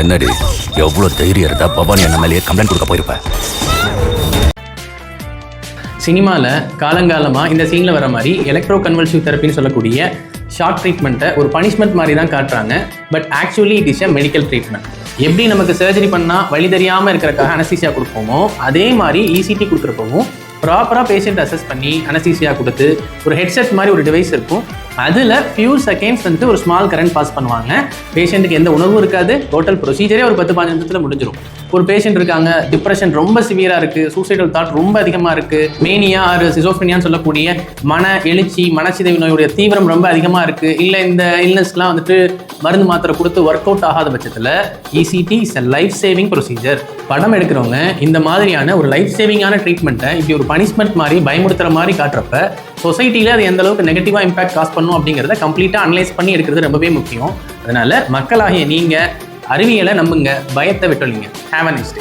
என்னடி எவ்வளோ தைரியம் இருந்தா பவானி அண்ணன் மேலேயே கம்ப்ளைண்ட் கொடுக்க போயிருப்ப? சினிமாவில் காலங்காலமாக இந்த சீனில் வர மாதிரி எலக்ட்ரோ கன்வல்சிவ் தெரப்பின்னு சொல்லக்கூடிய ஷார்ட் ட்ரீட்மெண்ட்டை ஒரு பனிஷ்மெண்ட் மாதிரி தான் காட்டுறாங்க. But actually it is a medical treatment எப்படி நமக்கு சர்ஜரி பண்ணால் வழி தெரியாமல் இருக்கிறக்காக அனஸ்தீசியா கொடுப்போமோ அதே மாதிரி இசிடி கொடுக்குறப்பவும் ப்ராப்பராக பேஷண்ட் அசஸ் பண்ணி அனஸ்தீசியா கொடுத்து ஒரு ஹெட்செட் மாதிரி ஒரு டிவைஸ் இருக்கும். அதில் ஃபியூ செகண்ட்ஸ் வந்து ஒரு ஸ்மால் கரண்ட் பாஸ் பண்ணுவாங்க. பேஷண்ட்டுக்கு எந்த உணர்வும் இருக்காது. டோட்டல் ப்ரொசீஜரே ஒரு பத்து பதினஞ்சு நிமிஷத்தில் முடிஞ்சிடும் ஒரு பேஷண்ட் இருக்காங்க டிப்ரெஷன் ரொம்ப சிவியராக இருக்குது சூசைடல் தாட் ரொம்ப அதிகமாக இருக்குது மேனியா ஆறு சிசோஃபினியான்னு சொல்லக்கூடிய மன எழுச்சி மனச்சிதைவு நோயுடைய தீவிரம் ரொம்ப அதிகமாக இருக்குது இல்லை இந்த இல்னஸ்லாம் வந்துட்டு மருந்து மாத்திரை கொடுத்து ஒர்க் அவுட் ஆகாத பட்சத்தில் ECT is a life saving procedure படம் எடுக்கிறவங்க இந்த மாதிரியான ஒரு லைஃப் சேவிங்கான ட்ரீட்மெண்ட்டை இப்படி ஒரு பனிஷ்மெண்ட் மாதிரி பயமுறுத்துற மாதிரி காட்டுறப்ப சொசைட்டியில் அது எந்த அளவுக்கு நெகட்டிவாக இம்பாக்ட் காஸ் பண்ணும் பண்ணணும் அப்படிங்கிறத கம்ப்ளீட்டாக அனலைஸ் பண்ணி எடுக்கிறது ரொம்பவே முக்கியம். அதனால மக்களாகிய நீங்கள் அறிவியலை நம்புங்க பயத்தை விட்டுலிங்க ஹேவ் அ நெக்ஸ்ட்